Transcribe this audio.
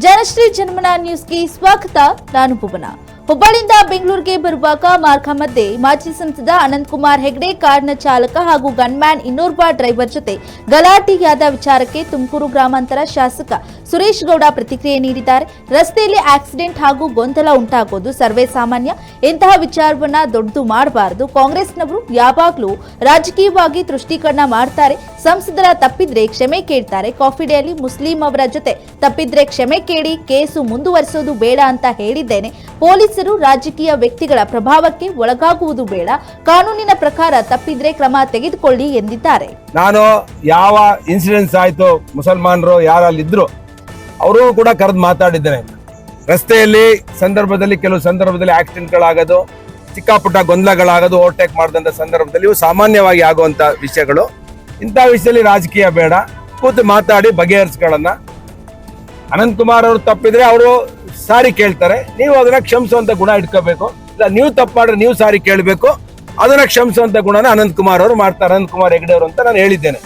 ಜನಶ್ರೀ ಜನ್ಮನ ನ್ಯೂಸ್ಗೆ ಸ್ವಾಗತ. ನಾನು ಭುವನ. ಹುಬ್ಬಳ್ಳಿಯಿಂದ ಬೆಂಗಳೂರಿಗೆ ಬರುವಾಗ ಮಾರ್ಗ ಮಧ್ಯೆ ಮಾಜಿ ಸಂಸದ ಅನಂತಕುಮಾರ್ ಹೆಗ್ಡೆ ಕಾರ್ನ ಚಾಲಕ ಹಾಗೂ ಗನ್ಮ್ಯಾನ್ ಇನ್ನೋರ್ವ ಡ್ರೈವರ್ ಜೊತೆ ಗಲಾಟೆಯಾದ ವಿಚಾರಕ್ಕೆ ತುಮಕೂರು ಗ್ರಾಮಾಂತರ ಶಾಸಕ ಸುರೇಶ್ ಗೌಡ ಪ್ರತಿಕ್ರಿಯೆ ನೀಡಿದ್ದಾರೆ. ರಸ್ತೆಯಲ್ಲಿ ಆಕ್ಸಿಡೆಂಟ್ ಹಾಗೂ ಗೊಂದಲ ಉಂಟಾಗೋದು ಸರ್ವೇ ಸಾಮಾನ್ಯ. ಇಂತಹ ವಿಚಾರವನ್ನ ದೊಡ್ಡದು ಮಾಡಬಾರದು. ಕಾಂಗ್ರೆಸ್ನವರು ಯಾವಾಗಲೂ ರಾಜಕೀಯವಾಗಿ ತುಷ್ಟೀಕರಣ ಮಾಡ್ತಾರೆ. ಸಂಸದರ ತಪ್ಪಿದ್ರೆ ಕ್ಷಮೆ ಕೇಳ್ತಾರೆ ಕಾಫಿ ಡೇಯಲ್ಲಿ ಮುಸ್ಲಿಂ ಅವರ ಜೊತೆ. ತಪ್ಪಿದ್ರೆ ಕ್ಷಮೆ ಕೇಳಿ ಕೇಸು ಮುಂದುವರಿಸೋದು ಬೇಡ ಅಂತ ಹೇಳಿದ್ದೇನೆ. ಪೊಲೀಸರು ರಾಜಕೀಯ ವ್ಯಕ್ತಿಗಳ ಪ್ರಭಾವಕ್ಕೆ ಒಳಗಾಗುವುದು ಬೇಡ. ಕಾನೂನಿನ ಪ್ರಕಾರ ತಪ್ಪಿದ್ರೆ ಕ್ರಮ ತೆಗೆದುಕೊಳ್ಳಿ ಎಂದಿದ್ದಾರೆ. ನಾನು ಯಾವ ಇನ್ಸಿಡೆನ್ಸ್ ಆಯ್ತು, ಮುಸಲ್ಮಾನರು ಯಾರಲ್ಲಿದ್ರು ಅವರು ಕೂಡ ಕರೆದು ಮಾತಾಡಿದ್ದೇನೆ. ರಸ್ತೆಯಲ್ಲಿ ಸಂದರ್ಭದಲ್ಲಿ ಕೆಲವು ಸಂದರ್ಭದಲ್ಲಿ ಆಕ್ಸಿಡೆಂಟ್ಗಳಾಗೋದು ಚಿಕ್ಕ ಪುಟ್ಟ ಗೊಂದಲಗಳಾಗೋದು ಓವರ್ಟೇಕ್ ಮಾಡಿದಂಥ ಸಂದರ್ಭದಲ್ಲಿ ಇವು ಸಾಮಾನ್ಯವಾಗಿ ಆಗುವಂಥ ವಿಷಯಗಳು. ಇಂಥ ವಿಷಯದಲ್ಲಿ ರಾಜಕೀಯ ಬೇಡ. ಕೂತು ಮಾತಾಡಿ ಬಗೆಹರಿಸ್ಗಳನ್ನ ಅನಂತ್ ಕುಮಾರ್ ಅವರು ತಪ್ಪಿದ್ರೆ ಅವರು ಸಾರಿ ಕೇಳ್ತಾರೆ. ನೀವು ಅದನ್ನ ಕ್ಷಮಿಸುವಂತ ಗುಣ ಇಟ್ಕೋಬೇಕು. ಇಲ್ಲ, ನೀವು ತಪ್ಪು ಮಾಡಿದ್ರೆ ನೀವು ಸಾರಿ ಕೇಳಬೇಕು. ಅದನ್ನ ಕ್ಷಮಿಸುವಂತ ಗುಣನ ಅನಂತ್ ಕುಮಾರ್ ಅವರು ಮಾಡ್ತಾರೆ. ಅನಂತ್ ಕುಮಾರ್ ಹೆಗಡೆ ಅವರು ಅಂತ ನಾನು ಹೇಳಿದ್ದೇನೆ.